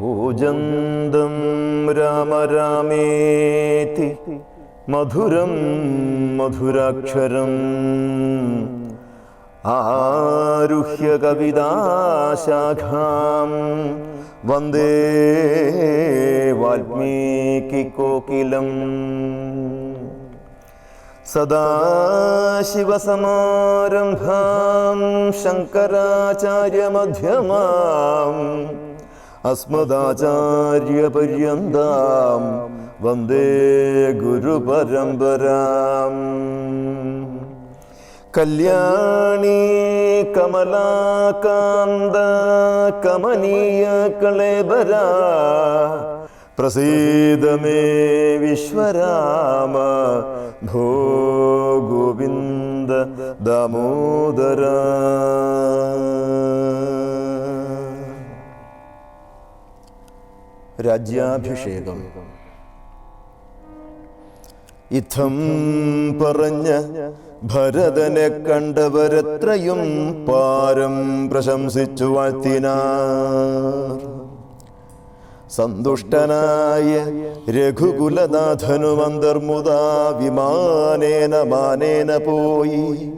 कूजन्दं राम रामेति मधुरं मधुराक्षरम्। आरुह्य कविदाशाखां वंदे वाल्मीकिकोकिलम्। सदाशिवसमारम्भां शङ्कराचार्यमध्यमाम् അസ്മദാചാര്യപര്യന്താം വന്ദേ ഗുരുപരമ്പരാം. കല്യാണി കമലാകാന്ത കമനീയ കളേബര പ്രസീദമേ വിശ്വരാമ ഭോ ഗോവിന്ദ ദാമോദര. രാജ്യാഭിഷേകം. ഇത്തം പറഞ്ഞ ഭരതനെ കണ്ടവരത്രയും പാരം പ്രശംസിച്ചു വാഴ്ത്തിനാ സന്തുഷ്ടനായ രഘുകുലനാഥനു അന്തർമുദാ വിമാനേന മാനേന പോയി.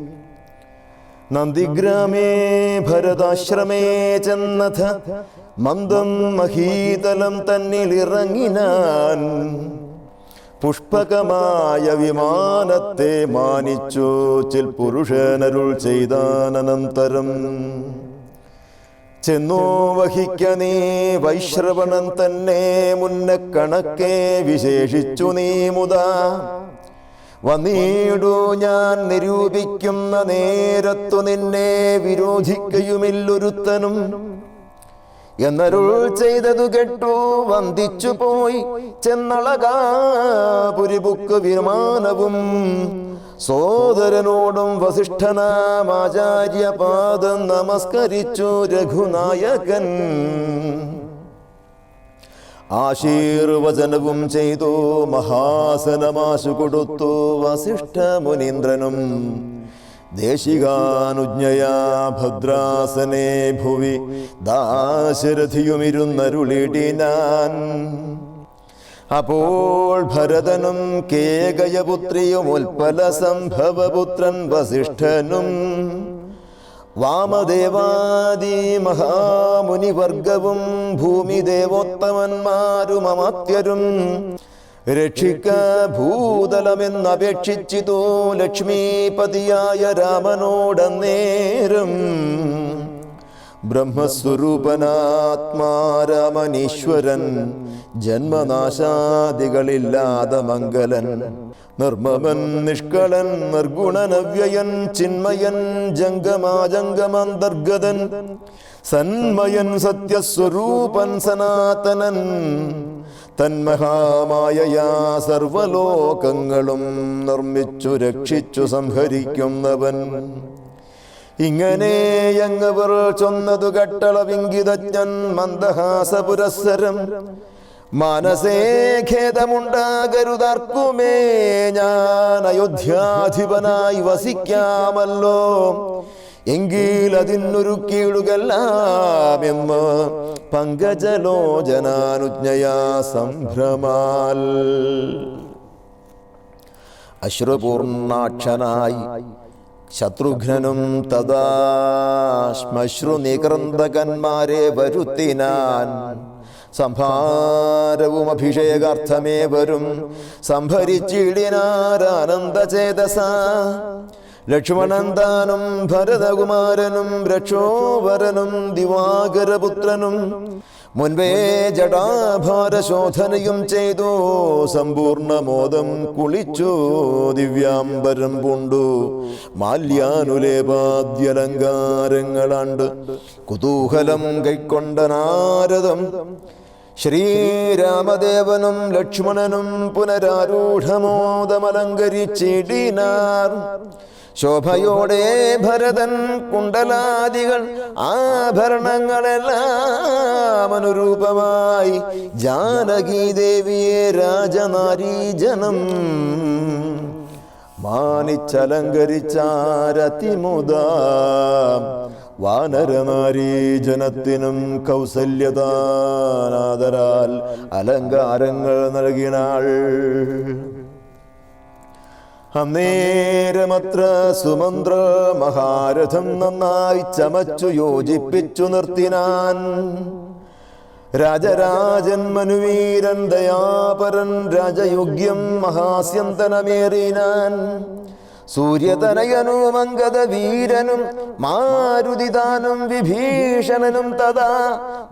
നന്ദിഗ്രാമേ ഭരതാശ്രമേ ചെന്നഥ മന്ദം മഹീതലം തന്നിലിറങ്ങിനാൻ പുഷ്പകമായ വിമാനത്തെ മാനിച്ചു ചിൽ പുരുഷനരുൾ ചെയ്താനന്തരം ചെന്നോ വഹിക്ക നീ വൈശ്രവണൻ തന്നെ മുന്ന കണക്കെ വിശേഷിച്ചു നീ മുതാ. വന്നീടു ഞാൻ നിരൂപിക്കുന്ന നേരത്തു നിന്നെ വിരോധിക്കയുമില്ലൊരുത്തനും. എന്നരുൾ ചെയ്തതു കേട്ടു വന്ദിച്ചു പോയി. ചെന്നളകാപുരിപുക്ക് വിമാനവും. സോദരനോടും വസിഷ്ഠനാമാചാര്യ പാദം നമസ്കരിച്ചു രഘുനായകൻ. ആശീർവചനവും ചെയ്തു മഹാസനമാശു കൊടുത്തു വസിഷ്ഠ മുനീന്ദ്രനും. ദേശികാനുജ്ഞയാ ഭദ്രാസനെ ഭുവി ദാശരഥിയുമിരുന്നരുളിടിനാൻ. അപ്പോൾ ഭരതനും കേകയപുത്രിയും ഉൽപ്പല സംഭവപുത്രൻ വസിഷ്ഠനും വാമദേവാദി മഹാമുനിവർഗവും ഭൂമിദേവോത്തമന്മാരും അമാത്യരും രക്ഷിക്ക ഭൂതലമെന്നപേക്ഷിച്ചിതോ ലക്ഷ്മീപതിയായ രാമനോടന്നേരം. ബ്രഹ്മസ്വരൂപനാത്മാരാമനീശ്വരൻ ജന്മനാശാദികളില്ലാതെ മംഗലൻ നിർമ്മമൻ നിഷ്കളൻ നിർഗുണനവ്യയൻ ചിന്മയൻ ജംഗമാജംഗമന്തർഗതൻ സന്മയൻ സത്യസ്വരൂപൻ സനാതനൻ. തന്മഹാമായയാ സർവലോകങ്ങളും നിർമ്മിച്ചു രക്ഷിച്ചു സംഹരിക്കുന്നവൻ. ഇങ്ങനെ അങ്ങവർ ചൊന്നതു കട്ടളവിംഗിതജ്ഞൻ മന്ദഹാസ പുരസ്സരം മനസേ ഖേദമുണ്ടാകരുതാർക്കുമേ ഞാൻ അയോധ്യാധിപനായി വസിക്കാമല്ലോ. എങ്കിൽ അതിനൊരു കീഴുകല്ലാമെന്ന് പങ്കജലോചനാനുജ്ഞയാ സംഭ്രമാൽ. അശ്രുപൂർണാക്ഷനായി ശത്രുഘ്നും തഥാ ശ്മശ്രു നികൃന്തകന്മാരെ വരുത്തിനാൻ സംഭാരവും അഭിഷേകാർത്ഥമേ വരും സംഭരിച്ചിടിനാരാനന്ദചേതസ. ലക്ഷ്മണന്താനും ഭരതകുമാരനും രക്ഷോവരനും ദിവാകരപുത്രനും മുൻപേ ജടാഭാരശോധനയും ചെയ്തു സമ്പൂർണ മോദം കുളിച്ചു ദിവ്യാംബരം പൂണ്ടു മാല്യാനുലേപാദ്യലങ്കാരങ്ങളാണ്ട് കുതൂഹലം കൈക്കൊണ്ട നാരദം ശ്രീരാമദേവനും ലക്ഷ്മണനും പുനരാരൂഢമോദമലങ്കരിച്ചിടിനാർ ശോഭയോടെ ഭരതൻ കുണ്ടലാദികൾ ആഭരണങ്ങളെല്ലാം അനുരൂപമായി ജാനകി ദേവിയെ രാജനാരീജനം മാനിച്ചലങ്കരിച്ചാരതിമുദ വാനരനാരീജനത്തിനും കൗസല്യതാനാദരാൽ അലങ്കാരങ്ങൾ നൽകിനാൾ. അന്നേരമത്ര സുമന്ത്ര മഹാരഥം നന്നായി ചമച്ചു യോജിപ്പിച്ചു നിർത്തിനാൻ. രാജരാജൻ മനുവീരൻ ദയാപരൻ രാജയോഗ്യം മഹാസ്യന്തനമേറിനാൻ. സൂര്യതനയനും മംഗത വീരനും മാരുതിദാനും വിഭീഷണനും തഥാ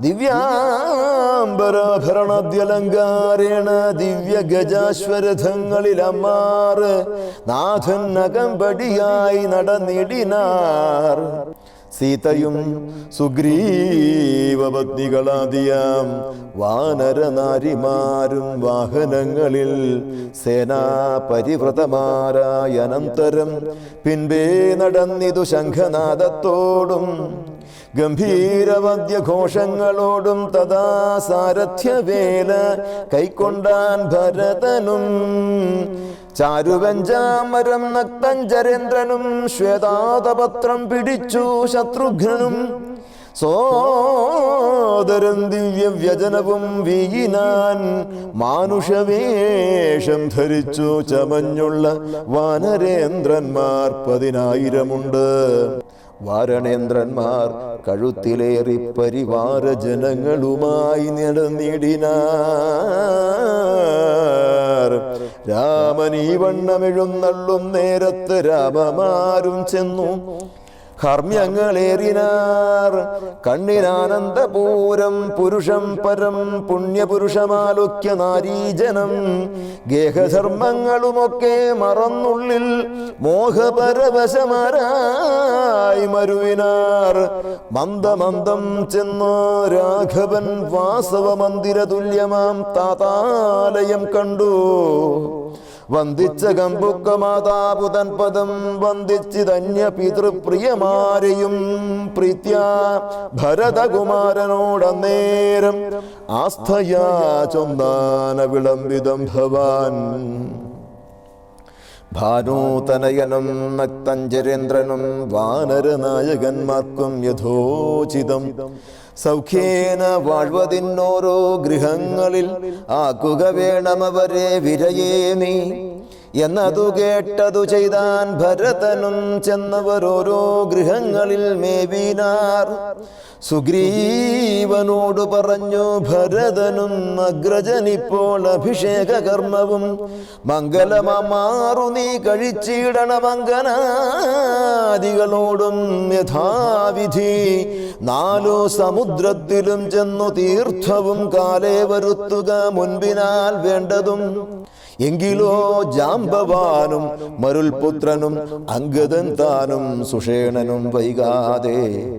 ദിവ്യാംബരാഭരണദ്യലങ്കാരേണ ദിവ്യ ഗജാശ്വരഥങ്ങളിലമാർ അമ്മാറ് നാഥൻ അകമ്പടിയായി നടന്നിടിനാർ. സീതയും സുഗ്രീവപത്നികളാദിയ വാനരനാരിമാരും വാഹനങ്ങളിൽ സേനാപരിവ്രതമാരായനന്തരം പിൻപേ നടന്നിതു ശംഖനാദത്തോടും ഗംഭീരവദ്യഘോഷങ്ങളോടും തഥാ സാരഥ്യവേല കൈക്കൊണ്ടാൻ ഭരതനും ചാരുവഞ്ചാമരം നക്തഞ്ചരേന്ദ്രനും ശ്വേതാതപത്രം പിടിച്ചു ശത്രുഘ്നും. സോദരൻ ദിവ്യവ്യജനവും വീയിനാൻ മാനുഷവേഷം ധരിച്ചു ചമഞ്ഞുള്ള വാനരേന്ദ്രന്മാർ പതിനായിരമുണ്ട്. വാരണേന്ദ്രന്മാർ കഴുത്തിലേറി പരിവാര ജനങ്ങളുമായി നടന്നിടിനാർ രാമൻ ഈ വണ്ണമെഴുന്നള്ളും നേരത്ത് രാമമാരും ചെന്നു. ഹർമ്യങ്ങളേറിനാർ കണ്ണിനാനന്ദപൂരം പുരുഷം പരം പുണ്യപുരുഷമാലുക്യ നാരീജനം ഗേഹധർമ്മങ്ങളുമൊക്കെ മറന്നുള്ളിൽ മോഹപരവശമാരായി മരുവിനാർ. മന്ദമന്ദം ചെന്നു രാഘവൻ വാസവ മന്ദിര തുല്യമാം താതാലയം കണ്ടു. വന്ദിച്ച കമ്പുക്ക മാതാപുതൻ പദം വന്ദിച്ച് ധന്യ പിതൃപ്രിയമാരെയും പ്രീത്യ ഭരതകുമാരനോടന്നേരം ആസ്ഥയാ ചൊന്നാന വിളംബിതം ഭവാൻ. ഭാനൂതനയനും നക്തഞ്ചരേന്ദ്രനും വാനരനായകന്മാർക്കും യഥോചിതം. സൗഖ്യേന വാഴ്വതിന്നോരോ ഗൃഹങ്ങളിൽ ആക്കുക വേണമവരെ വിരയേ നീ എന്നതു കേട്ടതു ചെയ്താൻ ഭരതനും ചെന്നവർ ഓരോ ഗൃഹങ്ങളിൽ മേവിനാർ. സുഗ്രീവനോട് പറഞ്ഞു ഭരതനും അഗ്രജനിപ്പോൾ അഭിഷേക കർമ്മവും മംഗലമാറു നീ കഴിച്ചിടണ മംഗനാദികളോടും യഥാവിധി. നാലു സമുദ്രത്തിലും ചെന്നു തീർത്ഥവും കാലേ വരുത്തുക മുൻപിനാൽ വേണ്ടതും. എങ്കിലോ ജാമ്പവാനും മരുൽപുത്രനും അങ്കദൻ താനും സുഷേണനും വൈകാതെ.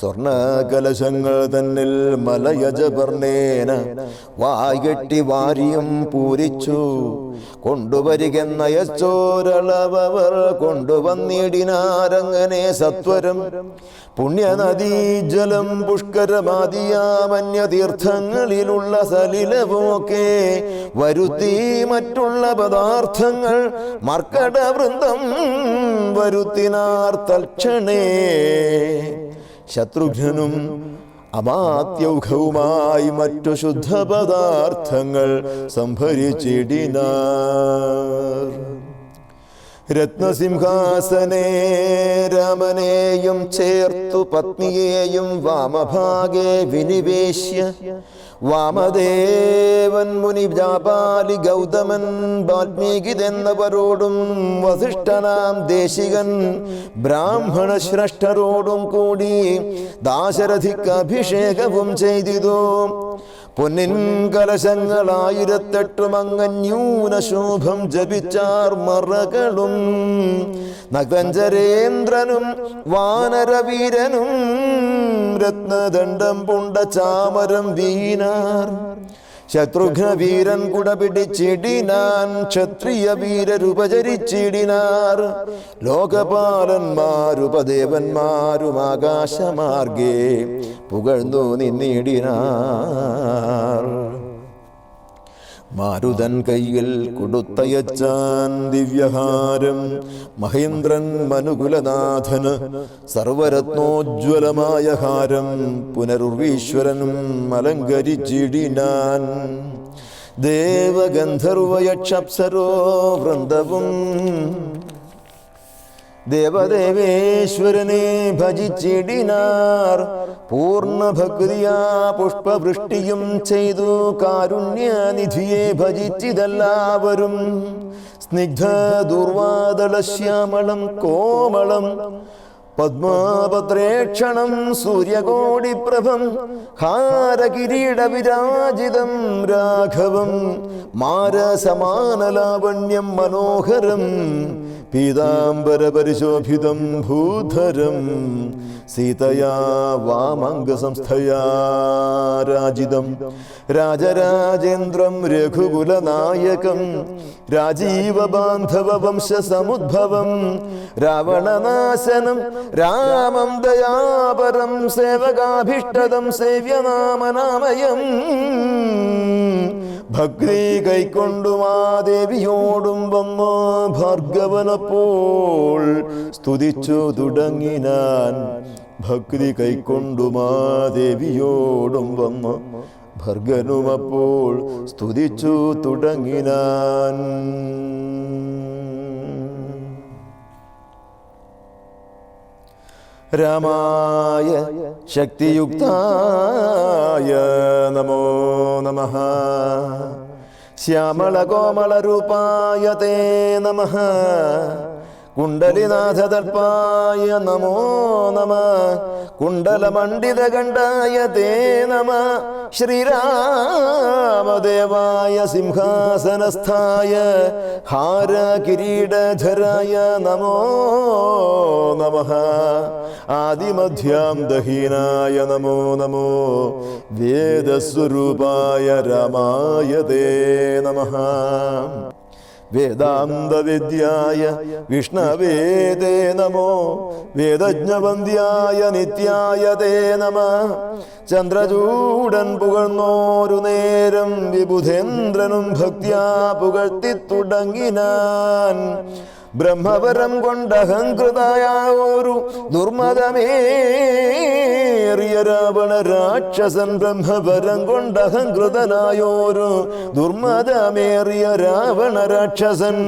സ്വർണ കലശങ്ങൾ തന്നിൽ മലയജപർണേന വായ്കെട്ടി വാരിയും പൂരിച്ചു. കൊണ്ടുവരികെന്നയച്ചോരളവർ കൊണ്ടുവന്നിടിനാരങ്ങനെ സത്വരം. പുണ്യനദീജലം പുഷ്കരമാതിയാമന്യതീർത്ഥങ്ങളിലുള്ള സലിലവുമൊക്കെ വരുത്തി മറ്റുള്ള പദാർത്ഥങ്ങൾ മർക്കടവൃന്ദം വരുത്തിനാർ തൽക്ഷണേ. ശത്രുഘ്നും അമാത്യൗഘവുമായി മറ്റു ശുദ്ധപദാർത്ഥങ്ങൾ സംഭരിച്ചിടിനാർ. രത്നസിംഹാസനേ രാമനെയും ചേർത്തു പത്നിയെയും വാമഭാഗെ വിനിവേശ്യ. വാമദേവൻ മുനി ജാപാലി ഗൗതമൻ വാൽമീകിതെന്നവരോടും വസിഷ്ഠനാം ദേശികൻ ബ്രാഹ്മണ ശ്രേഷ്ഠരോടും കൂടി ദാശരഥിക്ക് അഭിഷേകവും ചെയ്തിതു. പൊന്നിൻ കലശങ്ങളായിരത്തെട്ടും അങ്ങന്യൂന ശോഭം ജപിച്ചാർ മറകളും. നഗഞ്ചരേന്ദ്രനും വാനരവീരനും രത്നദണ്ഡം പുണ്ട ചാമരം വീണാർ. ശത്രുഘ്ന വീരൻ കുട പിടിച്ചിടിനാൻ ക്ഷത്രിയ വീരരുപചരിച്ചിടിനാർ ലോകപാലന്മാരുപദേവന്മാരും ആകാശമാർഗേ പുകഴ്ന്നു നിന്നിടിനാർ. മാരുതൻ കയ്യിൽ കൊടുത്തയച്ചാൻ ദിവ്യഹാരം മഹേന്ദ്രൻ മനുകുലനാഥന് സർവരത്നോജ്വലമായ ഹാരം പുനരുർവീശ്വരനും അലങ്കരിച്ചിടിനാൻ. ദേവഗന്ധർവയക്ഷപ്സരോ വൃന്ദവും ദേവദേവേശ്വരനെ ഭജിച്ചിടിനാർ. പൂർണ ഭക്തിയാ പുഷ്പവൃഷ്ടിയും ചെയ്തു. കാരുണ്യനിധിയെ ഭജിച്ചിതെല്ലാവരും. സ്നിഗ്ധ ദുർവാദളശ്യാമളം കോമളം. പത്മാപത്രേക്ഷണം സൂര്യകോടിപ്രഭം. ഹാരകിരീടവിരാജിതം രാഘവം. മാരസമാനലാവണ്യം മനോഹരം. പീതാംബരപരിശോഭിതം ഭൂധരം സീതയാ വാമംഗസംസ്ഥയാ രാജിതം. രാജരാജേന്ദ്രം രഘുകുലനായകം. രാജീവബാന്ധവ വംശസമുദ്ഭവം. രാവണനാശനം രാമം ദയാപരം സേവകാഭിഷ്ടതം സേവ്യനാമനാമയം. ഭക്തി കൈക്കൊണ്ടും ആ ദേവിയോടും വന്ന ഭാർഗവനപ്പോൾ സ്തുതിച്ചു തുടങ്ങിനാൻ. ഭക്തി കൈക്കൊണ്ടു മാദേവിയോടും ദേവിയോടും വന്നു. ഭർഗനുമപ്പോൾ സ്തുതിച്ചു തുടങ്ങിനാൻ. രാമായ ശക്തിയുക്തായ നമോ നമ. ശ്യാമള കോമള രൂപായ തേ നമ. കുണ്ടലിനാഥതൽപ്പായ നമോ നമ. കുണ്ടലമണ്ഡിതകണ്ഠായ തേ നമ. ശ്രീരാമദേവായ സിംഹാസനസ്ഥായ ഹാര കിരീടധരായ നമോ നമ. ആദിമധ്യാം ദഹീനായ നമോ നമോ. വേദസ്വരൂപായ രാമായ തേ നമ. വേദാന്തവിദ്യായ വിഷ്ണവേദേ നമോ വേദജ്ഞവന്ധ്യായ നിത്യായ തേ നമ. ചന്ദ്രചൂടൻ പുകഴ്ന്നോരു നേരം വിബുധേന്ദ്രനും ഭക്തിയാ പുകഴ്ത്തി തുടങ്ങിനാൻ. ബ്രഹ്മപരം കൊണ്ടഹങ്കൃതായ ഒരു ദുർമതമേറിയ രാവണ രാക്ഷസൻ ബ്രഹ്മപരം കൊണ്ടഹങ്കൃതനായോരു ദുർമതമേറിയ രാവണ രാക്ഷസൻ.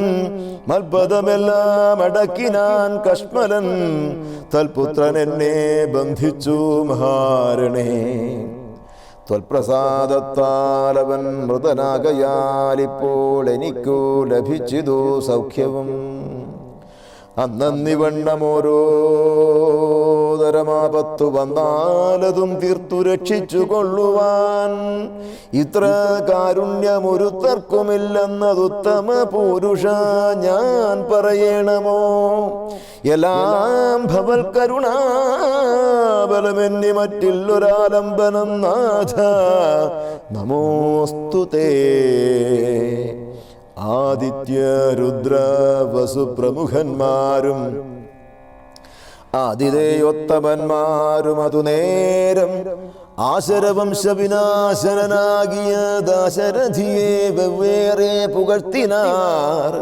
മൽപദമെല്ലാം അടക്കിനാൻ കഷ്മലൻ തൽപുത്രൻ എന്നെ ബന്ധിച്ചു മഹാരണേ. ത്വൽപ്രസാദത്താൽ അവൻ മൃതനാകയാൽ ഇപ്പോൾ എനിക്കു ലഭിച്ചിതു സൗഖ്യവും. അന്നന്നിവണ്ണമോരോ വണ്ണമോരോതരമാപത്തു വന്നാലതും തീർത്തു രക്ഷിച്ചു കൊള്ളുവാൻ. ഇത്ര കാരുണ്യമൊരുത്തർക്കുമില്ലെന്നതുത്തമ പുരുഷ ഞാൻ പറയണമോ? എല്ലാം ഭവൽ കരുണാബലമെന്നി മറ്റില്ലൊരാലംബനം നാഥ. നമോസ്തുതേ. ആദിത്യ രുദ്ര വസുപ്രമുഖന്മാരും ആതിഥേയോത്തമന്മാരും അതു നേരം ആശരവംശ വിനാശനാകിയ ദാശരഥിയെ വെവ്വേറെ പുകഴ്ത്തിനാർ.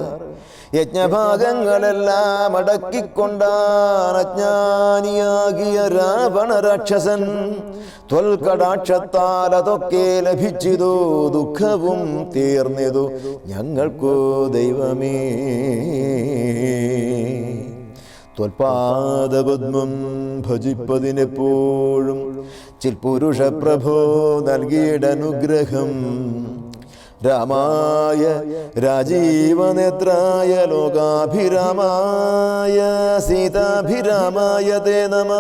യജ്ഞഭാഗങ്ങളെല്ലാം അടക്കിക്കൊണ്ടാണ് അജ്ഞാനിയാകിയ രാവണ രാക്ഷസൻ. ത്വൽകടാക്ഷത്താൽ അതൊക്കെ ലഭിച്ചിതു ദുഃഖവും തീർന്നിതു. ഞങ്ങൾക്കോ ദൈവമേ. ത്വൽപാദപദ്മം ഭജിപ്പതിനെപ്പോഴും ചിൽപുരുഷ പ്രഭോ നൽകിയിടനുഗ്രഹം. രാമായ രാജീവനേത്രായ ലോകാഭിരാമായ സീതാഭിരാമായ തേ നമ.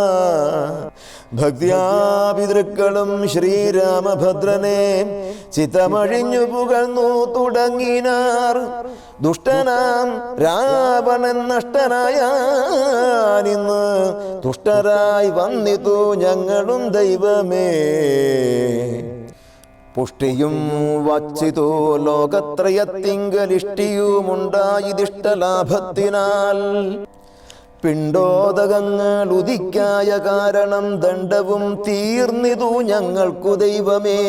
ഭക്തിയാപിതൃക്കളും ശ്രീരാമഭദ്രനെ ചിത്തമഴിഞ്ഞു പുകഴ്ന്നു തുടങ്ങിനാർ. ദുഷ്ടനാം രാവണൻ നഷ്ടനായ നിന്ന് തുഷ്ടരായി വന്നിതു ഞങ്ങളും ദൈവമേ. പുഷ്ടിയും വച്ചിതോ ലോകത്രയത്തിങ്കലിഷ്ടിയുമുണ്ടായിതിഷ്ടലാഭത്തിനാൽ പിണ്ടോദകങ്ങൾ ഉദിക്കായ കാരണം ദണ്ഡവും തീർന്നിതു ഞങ്ങൾക്കു ദൈവമേ.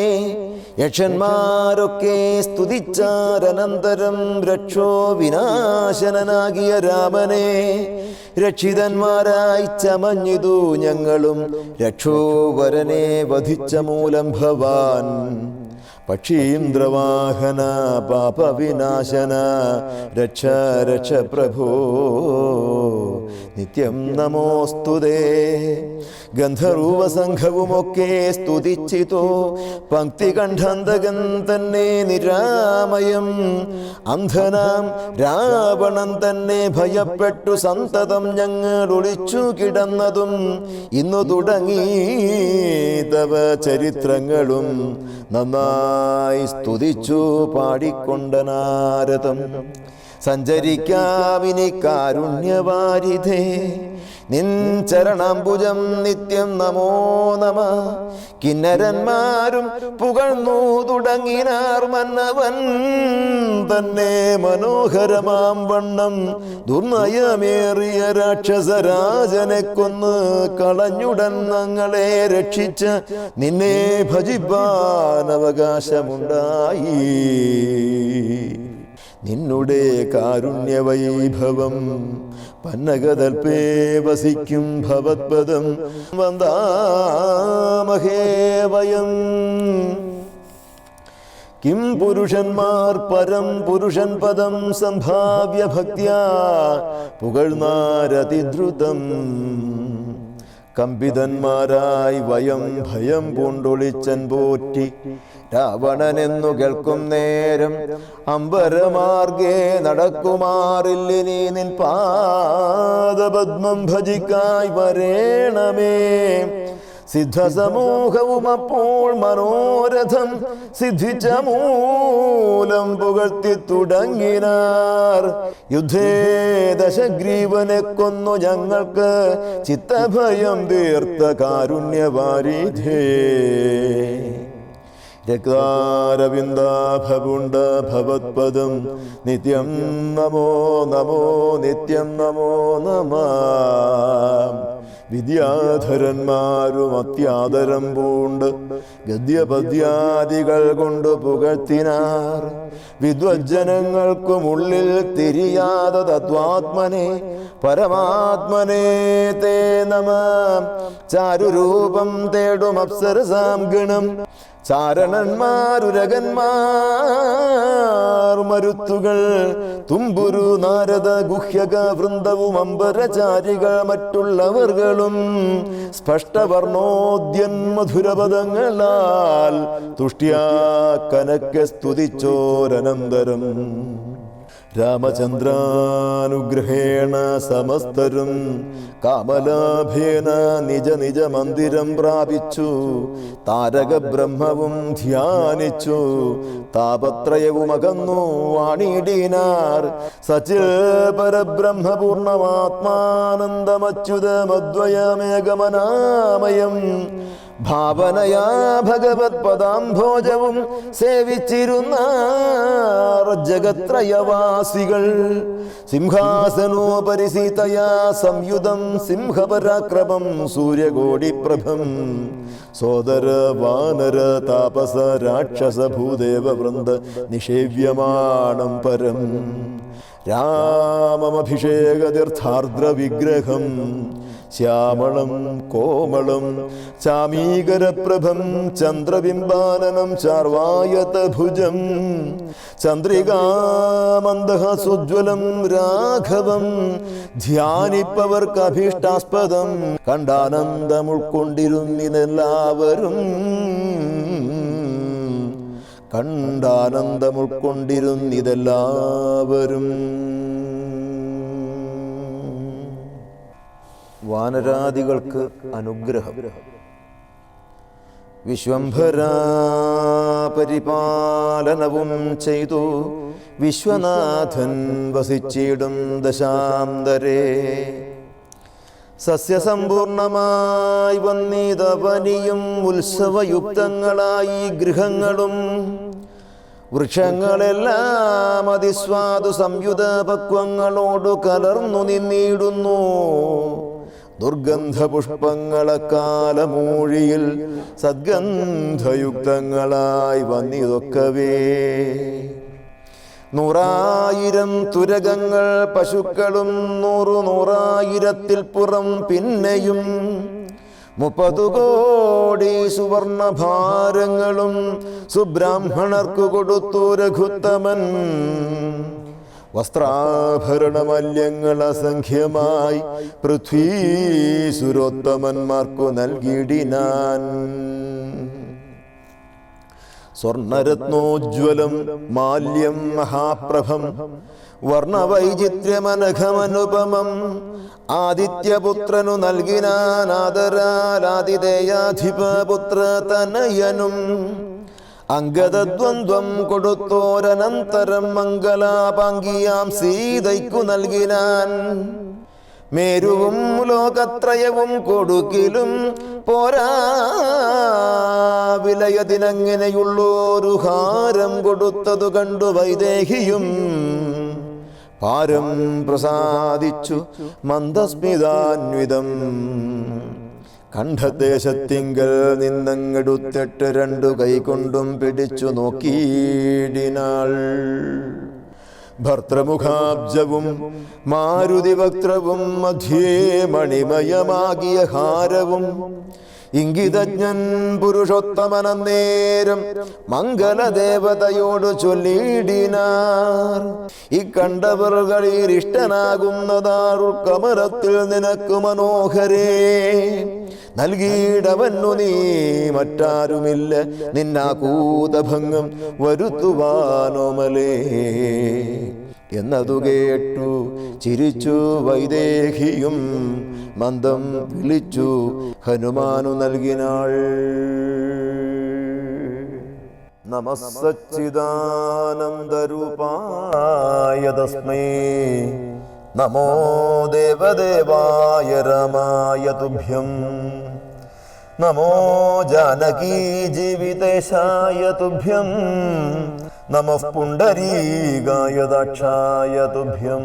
യക്ഷന്മാരൊക്കെ സ്തുതിച്ചാരനന്തരം രക്ഷോ വിനാശനനാകിയ രാമനെ. രക്ഷിതന്മാരായി ചമഞ്ഞിതു ഞങ്ങളും രക്ഷോവരനെ വധിച്ച മൂലം ഭവാൻ. പക്ഷീന്ദ്രവാഹന പാപവിനാശന രക്ഷ രക്ഷ പ്രഭോ. നിത്യം നമോസ്തുതേ. ഗന്ധർവസംഘവുമൊക്കെ സ്തുതിച്ചിതോ. പങ്ക്തി കണ്ഠന്തകൻ തന്നെ നിരാമയം. അന്ധനാം രാവണൻ തന്നെ ഭയപ്പെട്ടു. സന്തതം ഞങ്ങൾ ഒളിച്ചു കിടന്നതും ഇന്നു തുടങ്ങി. തവ ചരിത്രങ്ങളും നന്നായി സ്തുതിച്ചു പാടിക്കൊണ്ട നാരദം. സഞ്ചരിക്കാവിനി കാരുണ്യവാരിധേ നിൻ ചരണാംബുജം നിത്യം നമോ നമ. കിന്നരന്മാരും പുകഴ്ന്നു തുടങ്ങിനാർ മന്നവൻ തന്നെ. മനോഹരമാം വണ്ണം ദുർനയമേറിയ രാക്ഷസരാജനെ കൊന്ന് കളഞ്ഞുടൻ ഞങ്ങളെ രക്ഷിച്ച നിന്നെ ഭജിപ്പാൻ അവകാശമുണ്ടായി. നിന്നുടെ കാരുണ്യവൈഭവം. പന്നകതൽപേ വസിക്കും ഭവത്പദം. വന്ദാമഹേ വയം. കിം പുരുഷന്മാർ പരം പുരുഷൻ പദം സംഭാവ്യ ഭക്തിയ പുകഴ്ന്നാരതിദ്രുതം കമ്പിതന്മാരായി വയം ഭയം പൂണ്ടൊളിച്ചൻ പോറ്റി രാവണനെന്നു കേൾക്കും നേരം. അമ്പരമാർഗേ നടക്കുമാറില്ലിനി നിൻ പാദപത്മം ഭജിക്കായി വരേണമേ. സിദ്ധസമൂഹവും അപ്പോൾ മനോരഥം സിദ്ധിച്ച മൂലം പുകഴ്ത്തി തുടങ്ങിനാർ. യുദ്ധേ ദശഗ്രീവനെ കൊന്നു ഞങ്ങൾക്ക് ചിത്തഭയം തീർത്ത കാരുണ്യവാരിധേ. രക്താരവിന്ദാഭപുണ്ട ഭവത്പദം നിത്യം നമോ നമോ നിത്യം നമോ നമ. വിദ്യാധരന്മാരും അത്യാദരം പൂണ്ട് ഗദ്യപദ്യാദികൾ കൊണ്ട് പുകഴ്ത്തിനാർ. വിദ്വജ്ജനങ്ങൾക്കുമുള്ളിൽ തിരിയാതെ തത്വാത്മനെ പരമാത്മനെ തേ നമ. ചാരുരൂപം തേടും അപ്സരസാം ഗണം ചാരണന്മാരുരകന്മാർ മരുത്തുകൾ തുമ്പുരു നാരദ ഗുഹ്യക വൃന്ദവും അമ്പരചാരികൾ മറ്റുള്ളവർകളും സ്പഷ്ടവർണോദ്യൻ മധുരപദങ്ങളാൽ തുഷ്ട്യാ കനക്ക സ്തുതിച്ചോരനന്തരം. രാമചന്ദ്രാനുഗ്രഹേണ സമസ്തരും കാമലാഭേന നിജ നിജ മന്ദിരം പ്രാപിച്ചു. താരക ബ്രഹ്മവും ധ്യാനിച്ചു. താപത്രയവും അകന്നു സച്ച് സച്ചിൽ പരബ്രഹ്മപൂർണമാത്മാനന്ദമച്യുതമദ്വയമേകമനാമയം. ഭാവനയാ ഭഗവത് പദാംഭോജവും സേവിച്ചിരുന്ന ജഗത്രയവാസികൾ. സിംഹാസനോപരി സീതയാ സംയുതം സിംഹപരാക്രമം സൂര്യകോടിപ്രഭം. സോദര വാനര താപസ രാക്ഷസ ഭൂദേവ വൃന്ദ നിഷേവ്യമാണം പരം. രാമമഭിഷേകതീർത്ഥാർദ്ര വിഗ്രഹം ശ്യാമളം കോമളം ചാമീകരപ്രഭം ചന്ദ്രബിംബാനനം ചാർവായത ഭുജം ചന്ദ്രികാമന്ദഹസുജ്വലം രാഘവം ധ്യാനിപ്പവർക്ക് അഭീഷ്ടാസ്പദം കണ്ടാനന്ദം ഉൾക്കൊണ്ടിരുന്നിതെല്ലാവരും കണ്ടാനന്ദം ഉൾക്കൊണ്ടിരുന്നിതെല്ലാവരും വാനരാദികൾക്ക് അനുഗ്രഹം. വിശ്വംഭരാ പരിപാലനവും ചെയ്തു. വിശ്വനാഥൻ വസിച്ചിടും ദശാന്തരേ. സസ്യസമ്പൂർണമായി വന്നിതവനിയും ഉത്സവയുക്തങ്ങളായി ഗൃഹങ്ങളും. വൃക്ഷങ്ങളെല്ലാം അതിസ്വാദു സംയുത പക്വങ്ങളോടു കലർന്നു നിന്നിടുന്നു. ദുർഗന്ധപുഷ്പങ്ങളക്കാലമൂഴിയിൽ സദ്ഗന്ധയുക്തങ്ങളായി വന്നിതൊക്കവേ. നൂറായിരം തുരകങ്ങൾ പശുക്കളും നൂറു നൂറായിരത്തിൽ പുറം പിന്നെയും മുപ്പതു കോടി സുവർണ ഭാരങ്ങളും സുബ്രാഹ്മണർക്കു കൊടുത്തു രഘുത്തമൻ. വസ്ത്രാഭരണമല്യങ്ങൾ അസംഖ്യമായി പൃഥ്വീസുരോത്തമന്മാർക്കു നൽകിയിടിനാൻ. സ്വർണരത്നോജ്വലം മാല്യം മഹാപ്രഭം വർണവൈചിത്ര്യമനഘമനുപമം ആദിത്യപുത്രനു നൽകിനാനാദരാലാതിഥേയാധിപപുത്ര തനയനും അംഗതദ്വന്ദ്വം കൊടുത്തോരനന്തരം മംഗലാപാങ്കിയാം സീതയ്ക്കു നൽകിനാൻ. മേരുവും ലോകത്രയവും കൊടുക്കിലും പോരാ. വിലയതിനങ്ങനെയുള്ളൊരു ഹാരം കൊടുത്തതു കണ്ടു വൈദേഹിയും. പാരം പ്രസാദിച്ചു മന്ദസ്മിതാന്വിതം. കണ്ഠദേശത്തിങ്കൽ നിന്നങ്ങെടുത്തിട്ട് രണ്ടു കൈകൊണ്ടും പിടിച്ചു നോക്കിയിടിനാൾ. ഭർത്തൃമുഖാബ്ജവും മാരുതിവക്ത്രവും മധ്യേ മണിമയമാകിയ ഹാരവും ഇംഗിതജ്ഞൻ പുരുഷോത്തമനേരം മംഗലദേവതയോട് ചൊല്ലിയിടിനാർ. ഇക്കണ്ടവറുകളിൽ ഇഷ്ടനാകുന്നതാറു കമരത്തിൽ നിനക്ക് മനോഹരേ. നൽകിയിടവന്നു നീ മറ്റാരുമില്ല. നിന്നാകൂതഭംഗം വരുത്തുവാനോമലേ. എന്നതു കേട്ടു ചിരിച്ചു വൈദേഹിയും മന്ദം വിളിച്ചു ഹനുമാനു നൽകിനാൾ നമസച്ചിദാനന്ദരൂപായ തസ്മൈ നമോ ദേവദേവായ രമായ തുഭ്യം നമോ ജാനകീ ജീവിതേശായ തുഭ്യം നമഃ പുണ്ടരീകായ ദാക്ഷായ തുഭ്യം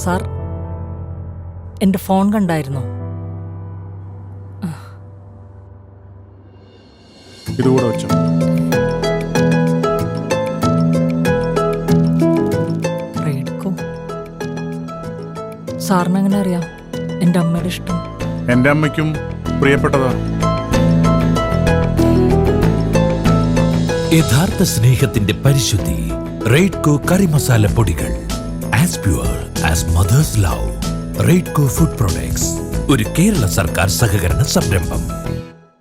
സാർ എന്റെ ഫോൺ കണ്ടായിരുന്നോ? ഇതുകൂടെ വെച്ചോ. സാറിന് എങ്ങനെ അറിയാം? എന്റെ അമ്മയുടെ ഇഷ്ടം. എന്റെ അമ്മയ്ക്കും പ്രിയപ്പെട്ടതാ. യഥാർത്ഥ സ്നേഹത്തിന്റെ പരിശുദ്ധി റെയ്ഡ്കോ കറി മസാല പൊടികൾ. As pure as mother's love Raidco food products ഒരു കേരള സർക്കാർ സഹകരണ സംരംഭം.